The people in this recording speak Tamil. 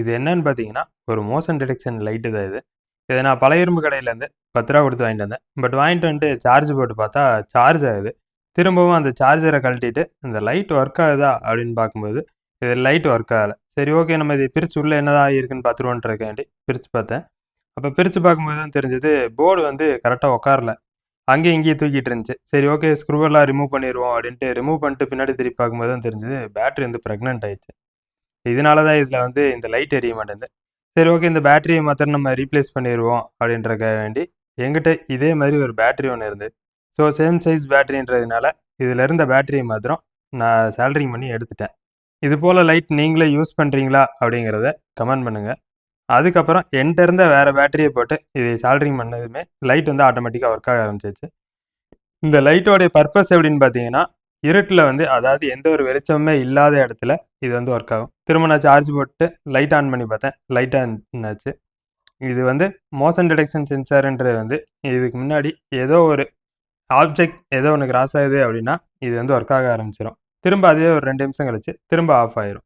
இது என்னன்னு பார்த்தீங்கன்னா, ஒரு மோஷன் டிடெக்ஷன் லைட்டு தான் இது. இதை நான் பழைய இரும்பு கடையிலேருந்து பத்து ரூபா கொடுத்து வாங்கிட்டு வந்தேன். பட் வாங்கிட்டு வந்துட்டு சார்ஜ் போட்டு பார்த்தா, சார்ஜ் ஆகுது. திரும்பவும் அந்த சார்ஜரை கழட்டிட்டு, இந்த லைட் ஒர்க் ஆகுதா அப்படின்னு பார்க்கும்போது, இது லைட் ஒர்க் ஆகலை சரி ஓகே நம்ம இது பிரித்து உள்ளே என்னதான் இருக்குன்னு பார்த்துருவோன்றதுக்காண்டி பிரித்து பார்த்தேன். அப்போ பிரித்து பார்க்கும்போது தான் தெரிஞ்சது, போர்டு வந்து கரெக்டாக உட்காரல. அங்கேயும் இங்கேயும் தூக்கிட்டு இருந்துச்சு. சரி ஓகே ஸ்க்ரூவெல்லாம் ரிமூவ் பண்ணிடுவோம் அப்படின்ட்டு ரிமூவ் பண்ணிட்டு பின்னாடி திருப்பி பார்க்கும்போது தான் தெரிஞ்சது, பேட்டரி வந்து ப்ரெக்னென்ட் ஆயிடுச்சு. இதனால தான் இதில் வந்து இந்த லைட் எரிய மாட்டேங்குது. சரி ஓகே இந்த பேட்டரியை மாத்திரம் நம்ம ரீப்ளேஸ் பண்ணிடுவோம் அப்படின்றக்க வேண்டி, எங்கிட்ட இதே மாதிரி ஒரு பேட்டரி ஒன்று இருந்தது. ஸோ சேம் சைஸ் பேட்டரின்றதுனால, இதில் இருந்த பேட்டரியை மாத்திரம் நான் சால்டரிங் பண்ணி எடுத்துட்டேன். இது போல் லைட் நீங்களே யூஸ் பண்ணுறீங்களா அப்படிங்கிறத கமெண்ட் பண்ணுங்கள் அதுக்கப்புறம் என்கிட்ட இருந்த வேறு பேட்டரியை போட்டு இதை சால்டரிங் பண்ணதுமே, லைட் வந்து ஆட்டோமேட்டிக்காக ஒர்க் ஆக ஆரம்பிச்சிச்சு இந்த லைட்டோடைய பர்பஸ் எப்படின்னு பார்த்தீங்கன்னா, இருட்டில் வந்து அதாவது எந்த ஒரு வெளிச்சமுமே இல்லாத இடத்துல இது வந்து ஒர்க் ஆகும். திரும்ப நான் சார்ஜ் போட்டு லைட் ஆன் பண்ணி பார்த்தேன். லைட் ஆன் ஆச்சு. இது வந்து மோஷன் டிடெக்ஷன் சென்சார்ன்றது வந்து இதுக்கு முன்னாடி ஏதோ ஒரு ஆப்ஜெக்ட் ஏதோ ஒன்று கிராஸ் ஆகுது அப்படின்னா, இது வந்து ஒர்க் ஆக ஆரம்பிச்சிடும் திரும்ப அதே ஒரு ரெண்டு நிமிஷம் கழிச்சு திரும்ப ஆஃப் ஆயிரும்.